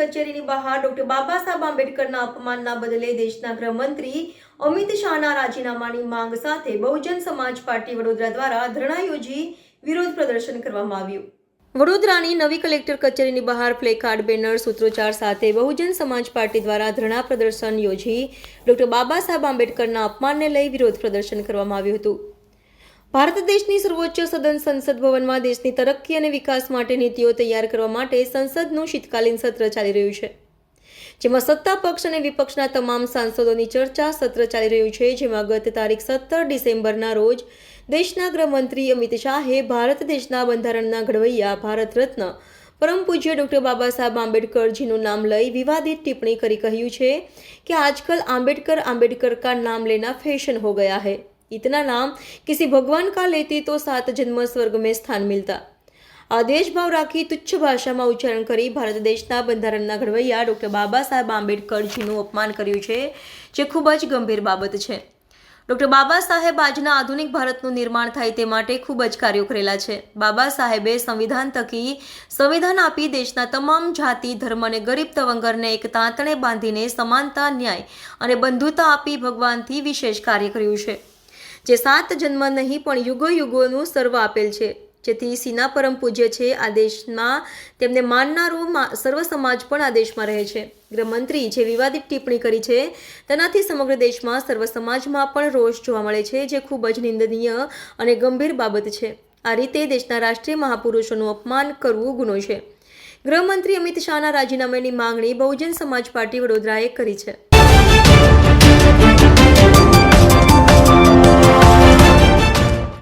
બહાર ડોક્ટર બાબા સાહેબ આંબેડકરના અપમાનના બદલે દેશના ગૃહમંત્રી અમિત શાહના રાજીનામાની માંગ સાથે બહુજન સમાજ પાર્ટી વડોદરા દ્વારા ધરણા યોજી વિરોધ પ્રદર્શન કરવામાં આવ્યું. વડોદરાની નવી કલેક્ટર કચેરીની બહાર પ્લેકાર્ડ, બેનર, સૂત્રોચ્ચાર સાથે બહુજન સમાજ પાર્ટી દ્વારા ધરણા પ્રદર્શન યોજી ડોક્ટર બાબા સાહેબ આંબેડકરના અપમાનને લઈ વિરોધ પ્રદર્શન કરવામાં આવ્યું હતું. ભારત દેશની સર્વોચ્ચ સદન સંસદ ભવનમાં દેશની તરક્કી અને વિકાસ માટે નીતિઓ તૈયાર કરવા માટે સંસદનું શીતકાલીન સત્ર ચાલી રહ્યું છે. જેમાં સત્તા પક્ષ અને વિપક્ષના તમામ સાંસદોની ચર્ચા સત્ર ચાલી રહ્યું છે, જેમાં ગત તારીખ સત્તર ડિસેમ્બરના રોજ દેશના ગૃહમંત્રી અમિત શાહે ભારત દેશના બંધારણના ઘડવૈયા, ભારત રત્ન, પરમ પૂજ્ય ડૉક્ટર બાબા સાહેબ આંબેડકરજીનું નામ લઈ વિવાદિત ટિપ્પણી કરી કહ્યું છે કે આજકાલ આંબેડકર આંબેડકર કા નામ લેના ફેશન હો ગયા હૈ. इतना नाम किसी भगवान का लेते तो सात जन्म स्वर्ग में स्थान मिलता આદેશ ભાવ રાખી તુચ્છ ભાષામાં ઉચ્ચારણ કરી ભારત દેશના બંધારણના ઘડવૈયા ડૉક્ટર બાબા સાહેબ આંબેડકરજીનું અપમાન કર્યું છે જે ખૂબ જ ગંભીર બાબત છે ડૉક્ટર બાબા સાહેબ આજના આધુનિક ભારતનું નિર્માણ થાય તે માટે ખૂબ જ કાર્યો કરેલા છે બાબા સાહેબે સંવિધાન થકી સંવિધાન આપી દેશના તમામ જાતિ ધર્મ અને ગરીબ તવંગરને એક તાંતણે બાંધીને સમાનતા ન્યાય અને બંધુતા આપી ભગવાનથી વિશેષ કાર્ય કર્યું છે જે સાત જન્મ નહીં, પણ યુગો યુગોનું સર્વ આપેલ છે. જેથી સીના પરમ પૂજ્ય છે. આ દેશમાં તેમને માનનારો સર્વ સમાજ પણ આ દેશમાં રહે છે. ગૃહમંત્રી જે વિવાદિત ટિપ્પણી કરી છે, તેનાથી સમગ્ર દેશમાં સર્વ સમાજમાં પણ રોષ જોવા મળે છે, જે ખૂબ જ નિંદનીય અને ગંભીર બાબત છે. આ રીતે દેશના રાષ્ટ્રીય મહાપુરુષોનું અપમાન કરવું ગુનો છે. ગૃહમંત્રી અમિત શાહના રાજીનામાની માંગણી બહુજન સમાજ પાર્ટી વડોદરાએ કરી છે.